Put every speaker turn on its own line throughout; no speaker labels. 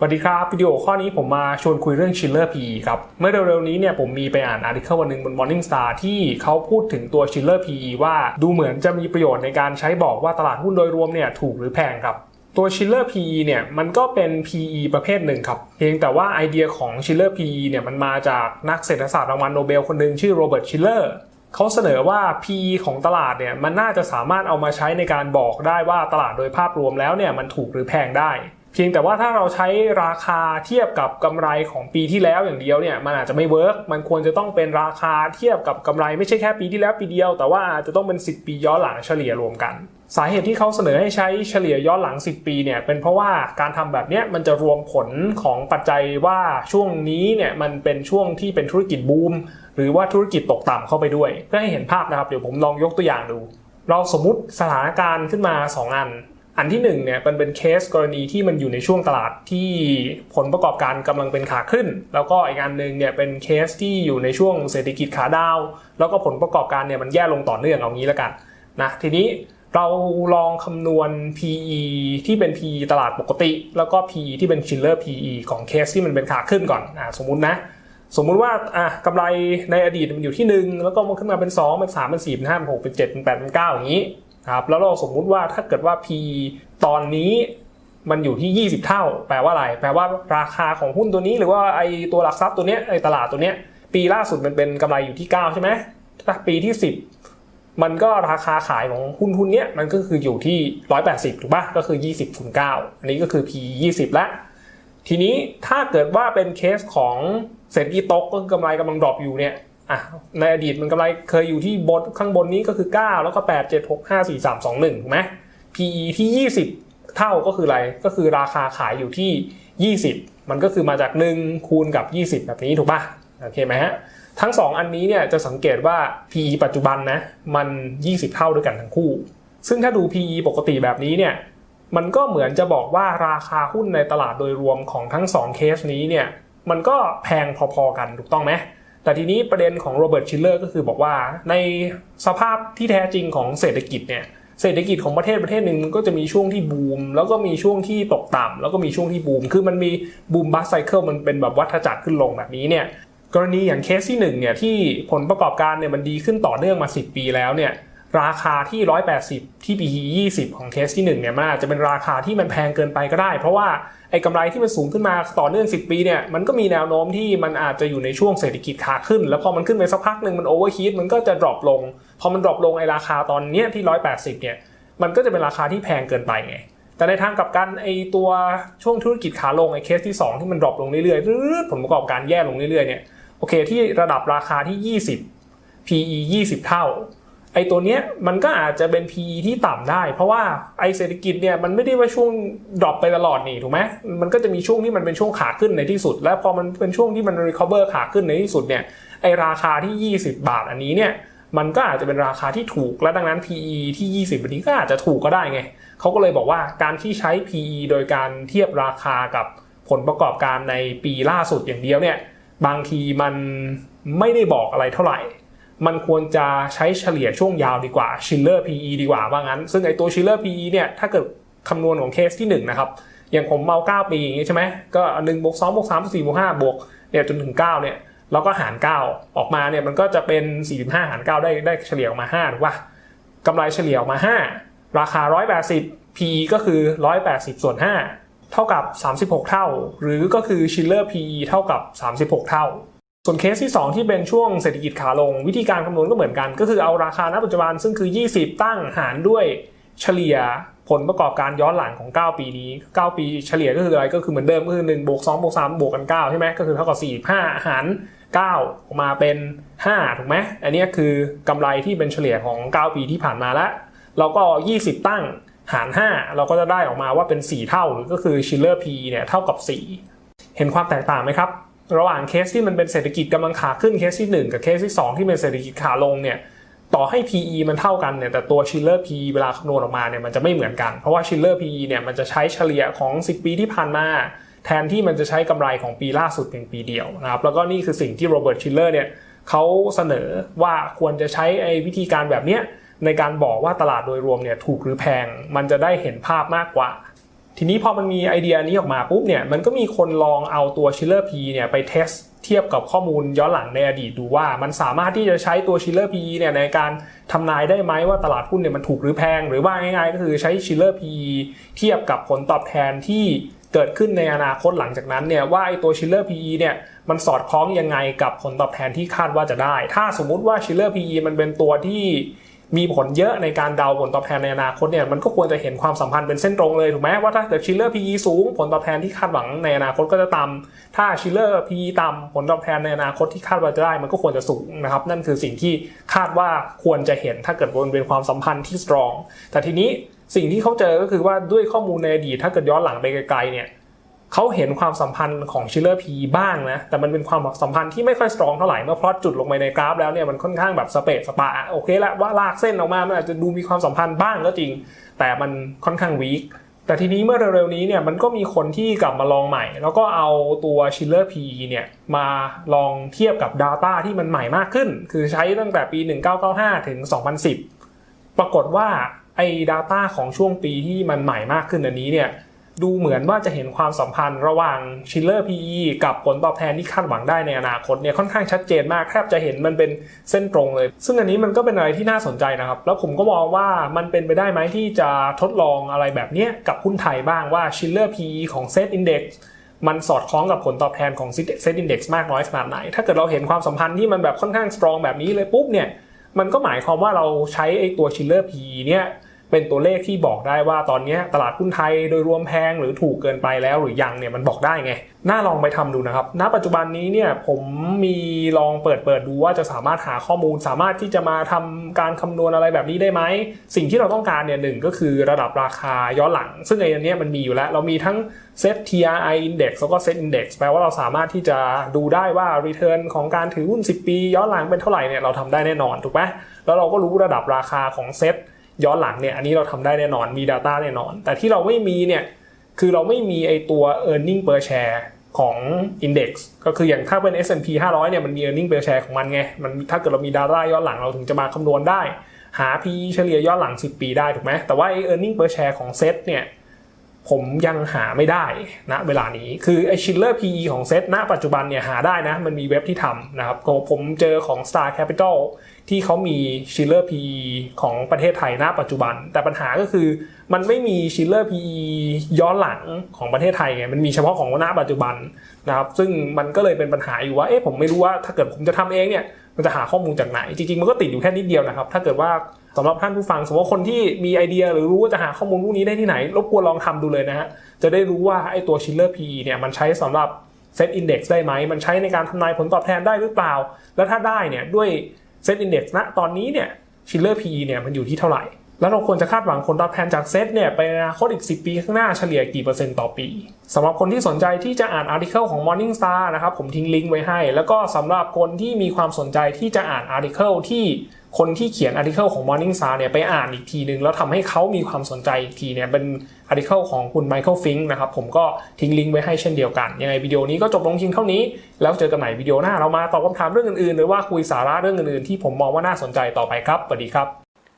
สวัสดีครับ วิดีโอข้อนี้ผมมาชวนคุยเรื่อง Schiller PE ครับ เมื่อเร็วๆนี้เนี่ยผมมีไปอ่านอาร์ติเคิลวันหนึ่งบน Morning Star ที่เขาพูดถึงตัว Schiller PE ว่าดูเหมือนจะมีประโยชน์ในการใช้บอกว่าตลาดหุ้นโดยรวมเนี่ยถูกหรือแพงครับตัว Schiller PE เนี่ยมันก็เป็น PE ประเภทหนึ่งครับ เพียงแต่ว่าไอเดียของ Schiller PE เนี่ยมันมาจากนักเศรษฐศาสตร์รางวัลโนเบลคนหนึ่งชื่อโรเบิร์ตชิลเลอร์เขาเสนอว่า PE ของตลาดเนี่ยมันน่าจะสามารถเอามาใช้ในการบอกได้ว่าตลาดโดยภาพรวมแล้วเนี่ยมันถูกหรือแพงได้ พียงแต่ว่าถ้าเราใช้ราคาเทียบกับกำไรของปีที่แล้วอย่างเดียวเนี่ยมันอาจจะไม่เวิร์กมันควรจะต้องเป็นราคาเทียบกับกำไรไม่ใช่แค่ปีที่แล้วปีเดียว แต่ว่าอาจจะต้องเป็น 10 ปีย้อนหลังเฉลี่ยรวมกัน สาเหตุที่เขาเสนอให้ใช้เฉลี่ยย้อนหลัง 10 ปีเนี่ยเป็นเพราะว่าการทำแบบเนี้ยมันจะรวมผลของปัจจัยว่าช่วงนี้เนี่ยมันเป็นช่วงที่เป็นธุรกิจบูมหรือว่าธุรกิจตกต่ำเข้าไปด้วยเพื่อให้เห็นภาพนะครับเดี๋ยวผมลองยกตัวอย่างดู เราสมมติสถานการณ์ขึ้นมา 2 อัน อันที่1เนี่ยมันเป็นเคสกรณีที่มันอยู่ในช่วงตลาดที่ผลประกอบการกำลังเป็นขาขึ้น แล้วก็อีกอันหนึ่งเนี่ยเป็นเคสที่อยู่ในช่วงเศรษฐกิจขาดาว แล้วก็ผลประกอบการเนี่ยมันแย่ลงต่อเนื่องเอางี้แล้วกันนะทีนี้เราลองคำนวณ PE ที่เป็น PE ตลาดปกติ แล้วก็ PE ที่เป็น Schiller PE ของเคสที่มันเป็นขาขึ้นก่อนอ่าสมมุตินะ สมมุติว่าอะกำไรในอดีตมันอยู่ที่ 1 แล้วก็มันขึ้นมาเป็น 2 เป็น 3 เป็น 4 เป็น5เป็น6เป็น7เป็น8เป็น9อย่างนี้ ครับแล้วเราสมมุติว่าถ้าเกิดว่า P ตอนนี้มันอยู่ที่ 20 เท่า แปลว่าอะไร แปลว่าราคาของหุ้นตัวนี้ หรือว่าไอตัวหลักทรัพย์ตัวเนี้ยไอตลาดตัวเนี้ยปีล่าสุดมันเป็นกำไรอยู่ที่ 9 ใช่ไหมถ้าปีที่ 10 มันก็ราคาขายของหุ้นหุ้นเนี้ยมันก็คืออยู่ที่ 180 ถูกปะก็คือ 20คูณ9อันนี้ก็คือ P 20ล้วทีนี้ถ้าเกิดว่าเป็นเคสของเศรษฐกิจตกก็คือกำไรกำลังดรอปอยู่เนี่ย อะในอดีตมันกำไรเคยอยู่ที่บนข้างบนนี้ก็คือ 9 แล้วก็ 8 7 6 5 4 3 2 1ถูกไหม PE ที่ 20 เท่าก็คืออะไรก็คือราคาขายอยู่ที่ 20 มันก็คือมาจาก 1 คูณกับ 20 แบบนี้ถูกป่ะโอเคไหมฮะทั้ง 2 อันนี้เนี่ยจะสังเกตว่า PE ปัจจุบันนะมัน 20 เท่าด้วยกันทั้งคู่ ซึ่งถ้าดู PE ปกติแบบนี้เนี่ยมันก็เหมือนจะบอกว่าราคาหุ้นในตลาดโดยรวมของทั้ง 2 เคสนี้เนี่ยมันก็แพงพอๆกันถูกต้องไหม แต่ทีนี้ประเด็นของโรเบิร์ตชิลเลอร์ก็คือบอกว่าในสภาพที่แท้จริงของเศรษฐกิจเนี่ยเศรษฐกิจของประเทศประเทศหนึ่งมันก็จะมีช่วงที่บูม แล้วก็มีช่วงที่ตกต่ำแล้วก็มีช่วงที่บูม คือมันมีบูมบัสไซเคิลมันเป็นแบบวัฏจักรขึ้นลงแบบนี้เนี่ยกรณีอย่างเคสที่1เนี่ยที่ผลประกอบการเนี่ยมันดีขึ้นต่อเนื่องมา 10 ปีแล้วเนี่ยราคาที่ 180 ที่ PE 20 ของเคสที่1เนี่ยมันอาจจะเป็นราคาที่มันแพงเกินไปก็ได้ เพราะว่า ไอ้กำไรที่มันสูงขึ้นมาต่อเนื่อง 10 ปีเนี่ยมันก็มีแนวโน้มที่มันอาจจะอยู่ในช่วงเศรษฐกิจขาขึ้น แล้วพอมันขึ้นไปสักพักหนึ่งมันโอเวอร์ฮีทมันก็จะดรอปลง พอมันดรอปลงไอ้ราคาตอนเนี้ยที่ 180 เนี่ยมันก็จะเป็นราคาที่แพงเกินไปไงแต่ในทางกลับกันไอตัวช่วงธุรกิจขาลงไอเคสที่ 2 ที่มันดรอปลงเรื่อยๆผลประกอบการแย่ลงเรื่อยๆเนี่ยโอเคที่ระดับราคาที่ 20 PE 20 เท่า ไอตัวเนี้ยมันก็อาจจะเป็น PE ที่ต่ำได้ เพราะว่าไอเศรษฐกิจเนี่ยมันไม่ได้ว่าช่วงดรอปไปตลอดนี่ถูกไหมมันก็จะมีช่วงที่มันเป็นช่วงขาขึ้นในที่สุด และพอมันเป็นช่วงที่มัน recover ขาขึ้นในที่สุดเนี่ยไอราคาที่ 20 บาทอันนี้เนี่ยมันก็อาจจะเป็นราคาที่ถูกและดังนั้น PE ที่ 20อันนี้ก็อาจจะถูกก็ได้ไงเขาก็เลยบอกว่าการที่ใช้ PE โดยการเทียบราคากับผลประกอบการในปีล่าสุดอย่างเดียวเนี่ยบางทีมันไม่ได้บอกอะไรเท่าไหร่ มันควรจะใช้เฉลี่ยช่วงยาวดีกว่า Schiller PE ดีกว่าว่างั้น ซึ่งไอตัว Schiller PE เนี่ยถ้าเกิดคำนวณของเคสที่1นะครับอย่างผมเมา 9 ปีอย่างนี้ใช่ไหมก็1บวก2บวก3บวก4บวก5บวกเนี่ยจนถึง 9 เนี่ยแล้วก็หาร 9 ออกมาเนี่ยมันก็จะเป็น 45 หาร 9 ได้ได้เฉลี่ยออกมา5ถูกป่ะกำไรเฉลี่ยออกมา 5 ราคา 180 PE ก็คือ 180 ส่วน 5 เท่ากับ 36 เท่า หรือก็คือ Schiller PE เท่ากับ 36 เท่า ส่วนเคสที่ 2 ที่เป็นช่วงเศรษฐกิจขาลง วิธีการคำนวณก็เหมือนกัน ก็คือเอาราคาณปัจจุบันซึ่งคือ 20 ตั้งหารด้วยเฉลี่ยผลประกอบการย้อนหลังของ 9 ปีนี้ 9 ปีเฉลี่ยก็คืออะไรก็คือเหมือนเดิมก็คือ1บวก2บวก3บวกกัน9ใช่ไหมก็คือเท่ากับ45หาร9ออกมาเป็น 5 ถูกไหมอันนี้คือกำไรที่เป็นเฉลี่ยของ 9 ปีที่ผ่านมาแล้ว เราก็ 20 ตั้งหาร 5 เราก็จะได้ออกมาว่าเป็น 4 เท่าหรือก็คือ Schiller P เนี่ยเท่ากับ 4 เห็นความแตกต่างไหมครับ ระหว่างเคสที่มันเป็นเศรษฐกิจกำลังขาขึ้นเคสที่ 1 กับเคสที่ 2 ที่เป็นเศรษฐกิจขาลงเนี่ยต่อให้ PE มันเท่ากันเนี่ยแต่ตัว Schiller PE เวลาคำนวณออกมาเนี่ยมันจะไม่เหมือนกัน เพราะว่า Schiller PE เนี่ยมันจะใช้เฉลี่ยของ 10 ปีที่ผ่านมา แทนที่มันจะใช้กำไรของปีล่าสุดเพียงปีเดียวนะครับแล้วก็นี่คือสิ่งที่โรเบิร์ตชิลเลอร์เนี่ยเขาเสนอว่าควรจะใช้ไอ้วิธีการแบบเนี้ยในการบอกว่าตลาดโดยรวมเนี่ยถูกหรือแพง มันจะได้เห็นภาพมากกว่า ทีนี้พอมันมีไอเดียนี้ออกมาปุ๊บเนี่ยมันก็มีคนลองเอาตัว Schiller P เนี่ยไปเทสเทียบกับข้อมูลย้อนหลังในอดีตดูว่า มันสามารถที่จะใช้ตัว Schiller P เนี่ยในการทำนายได้ไหมว่าตลาดหุ้นเนี่ยมันถูกหรือแพง หรือว่าง่ายๆก็คือใช้ Schiller P เทียบกับผลตอบแทนที่เกิดขึ้นในอนาคตหลังจากนั้นเนี่ยว่าไอตัว Schiller PE เนี่ยมันสอดคล้องยังไงกับผลตอบแทนที่คาดว่าจะได้ ถ้าสมมุติว่า Schiller PE มันเป็นตัวที่ มีผลเยอะในการเดาผลตอบแทนในอนาคตเนี่ยมันก็ควรจะเห็นความสัมพันธ์เป็นเส้นตรงเลยถูกไหมว่าถ้าเกิด Schiller PE สูง ผลตอบแทนที่คาดหวังในอนาคตก็จะต่ำถ้า Schiller PE ต่ำผลตอบแทนในอนาคตที่คาดว่าจะได้ มันก็ควรจะสูงนะครับนั่นคือสิ่งที่คาดว่าควรจะเห็นถ้าเกิดมันเป็นความสัมพันธ์ที่ strong แต่ทีนี้สิ่งที่เขาเจอก็คือว่าด้วยข้อมูลในอดีตถ้าเกิดย้อนหลังไปไกลๆเนี่ย เขาเห็นความสัมพันธ์ของชิลเลอร์พีบ้างนะ แต่มันเป็นความสัมพันธ์ที่ไม่ค่อยสตรองเท่าไหร่ เมื่อพลอตจุดลงไปในกราฟแล้วเนี่ยมันค่อนข้างแบบสเปซสปาโอเคละว่าลากเส้นออกมามันอาจจะดูมีความสัมพันธ์บ้างก็จริง แต่มันค่อนข้างวีคแต่ทีนี้เมื่อเร็วๆนี้เนี่ยมันก็มีคนที่กลับมาลองใหม่ แล้วก็เอาตัวชิลเลอร์พีเนี่ยมาลองเทียบกับ Data ที่มันใหม่มากขึ้น คือใช้ตั้งแต่ปี 1995 ถึง 2010 ปรากฏว่าไอ้ Data ของช่วงปีที่มันใหม่มากขึ้นอันนี้เนี่ย ดูเหมือนว่าจะเห็นความสัมพันธ์ระหว่าง Schiller PE กับผลตอบแทนที่คาดหวังได้ในอนาคตเนี่ยค่อนข้างชัดเจนมากแทบจะเห็นมันเป็นเส้นตรงเลย ซึ่งอันนี้มันก็เป็นอะไรที่น่าสนใจนะครับ แล้วผมก็มองว่ามันเป็นไปได้ไหมที่จะทดลองอะไรแบบนี้กับหุ้นไทยบ้างว่า Schiller PE ของ Set Index มันสอดคล้องกับผลตอบแทนของ Set Index มากน้อยขนาดไหน ถ้าเกิดเราเห็นความสัมพันธ์ที่มันแบบค่อนข้างสตรองแบบนี้เลยปุ๊บเนี่ยมันก็หมายความว่าเราใช้ไอ้ตัว Schiller PE เนี่ย เป็นตัวเลขที่บอกได้ว่าตอนนี้ตลาดหุ้นไทยโดยรวมแพงหรือถูกเกินไปแล้วหรือยังเนี่ยมันบอกได้ไง น่าลองไปทำดูนะครับ ณ ปัจจุบันนี้เนี่ยผมมีลองเปิดเปิดดูว่าจะสามารถหาข้อมูล สามารถที่จะมาทำการคำนวณอะไรแบบนี้ได้ไหม สิ่งที่เราต้องการเนี่ยหนึ่งก็คือระดับราคาย้อนหลัง ซึ่งไอ้นนี้มันมีอยู่แล้ว เรามีทั้ง Set TRI Index แล้วก็ Set Index แปลว่าเราสามารถที่จะดูได้ว่า Return ของการถือหุ้น 10 ปี ย้อนหลังเป็นเท่าไหร่เนี่ยเราทำได้แน่นอนถูกไหมแล้วเราก็รู้ระดับราคาของเซ็ต ย้อนหลังเนี่ยอันนี้เราทำได้แน่นอนมี Data แน่นอน แต่ที่เราไม่มีเนี่ยคือเราไม่มีไอตัว e a r n i n g per share ของ Index ก็คืออย่างถ้าเป็น S&P 500เนี่ยมันมี e a r n i n g per share ของมันไงมันถ้าเกิดเรามี Data ย้อนหลังเราถึงจะมาคำนวณได้ หา PE เฉลี่ยย้อนหลัง 10 ปีได้ถูกไหมแต่ว่าไอ e a r n i n g per share ของเซตเนี่ย ผมยังหาไม่ได้นะเวลานี้คือไอ Schiller PE ของเซตณปัจจุบันเนี่ยหาได้นะ มันมีเว็บที่ทำนะครับผมเจอของ Star Capital ที่เขามี Schiller PE ของประเทศไทยณปัจจุบัน แต่ปัญหาก็คือมันไม่มี Schiller PE ย้อนหลังของประเทศไทยไงมันมีเฉพาะของณปัจจุบันนะครับซึ่งมันก็เลยเป็นปัญหาอยู่ว่าเอ๊ะผมไม่รู้ว่าถ้าเกิดผมจะทำเองเนี่ยมันจะหาข้อมูลจากไหน จริงๆ มันก็ติดอยู่แค่นิดเดียวนะครับ ถ้าเกิดว่า สำหรับท่านผู้ฟังสมมติว่าคนที่มีไอเดียหรือรู้ว่าจะหาข้อมูลพวกนี้ได้ที่ไหน รบกวนลองทำดูเลยนะฮะจะได้รู้ว่าไอตัว Schiller PE เนี่ยมันใช้สำหรับ Set Index ได้ไหม มันใช้ในการทำนายผลตอบแทนได้หรือเปล่า แล้วถ้าได้เนี่ยด้วย Set Index ณตอนนี้เนี่ย Schiller PE เนี่ยมันอยู่ที่เท่าไหร่ แล้วเราควรจะคาดหวังผลตอบแทนจากเซตเนี่ยไปอนาคตอีก 10 ปีข้างหน้าเฉลี่ยกี่เปอร์เซ็นต์ต่อปีสำหรับคนที่สนใจที่จะอ่านอาร์ติเคิลของ Morning Star นะครับผมทิ้งลิงก์ไว้ให้ แล้วก็สำหรับคนที่มีความสนใจที่จะอ่านอาร์ติเคิลที่ คนที่เขียนอาร์ติเคิลของ Morning Star เนี่ยไปอ่านอีกทีนึง แล้วทำให้เขามีความสนใจอีกทีเนี่ยเป็นอาร์ติเคิลของคุณไมเคิลฟิงค์นะครับ ผมก็ทิ้งลิงก์ไว้ให้เช่นเดียวกัน ยังไงวิดีโอนี้ก็จบลงเพียงเท่านี้ แล้วเจอกันใหม่วิดีโอหน้าเรามาตอบคำถามเรื่องอื่นๆ หรือว่าคุยสาระเรื่องอื่นๆ ที่ผมมองว่าน่าสนใจต่อไปครับสวัสดีครับ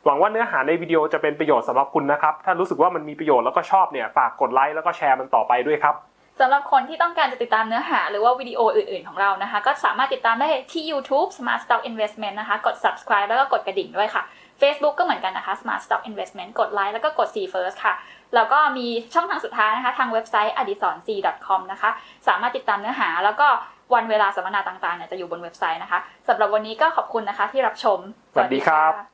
หวังว่าเนื้อหาในวิดีโอจะเป็นประโยชน์สำหรับคุณนะครับถ้ารู้สึกว่ามันมีประโยชน์แล้วก็ชอบเนี่ยฝากกดไลค์แล้วก็แชร์มันต่อไปด้วยครับ
สำหรับคนที่ต้องการจะติดตามเนื้อหาหรือว่าวิดีโออื่นๆของเรานะคะ ก็สามารถติดตามได้ที่ YouTube Smart Stock Investment นะคะ กด subscribe แล้วก็กดกระดิ่งด้วยค่ะ Facebook ก็เหมือนกันนะคะ Smart Stock Investment กดไลค์แล้วก็กด see first ค่ะ แล้วก็มีช่องทางสุดท้ายนะคะ ทางเว็บไซต์ adisonc.com นะคะ สามารถติดตามเนื้อหาแล้วก็วันเวลาสัมมนาต่างๆเนี่ยจะอยู่บนเว็บไซต์นะคะสำหรับวันนี้ก็ขอบคุณนะคะที่รับชม
สวัสดีครับ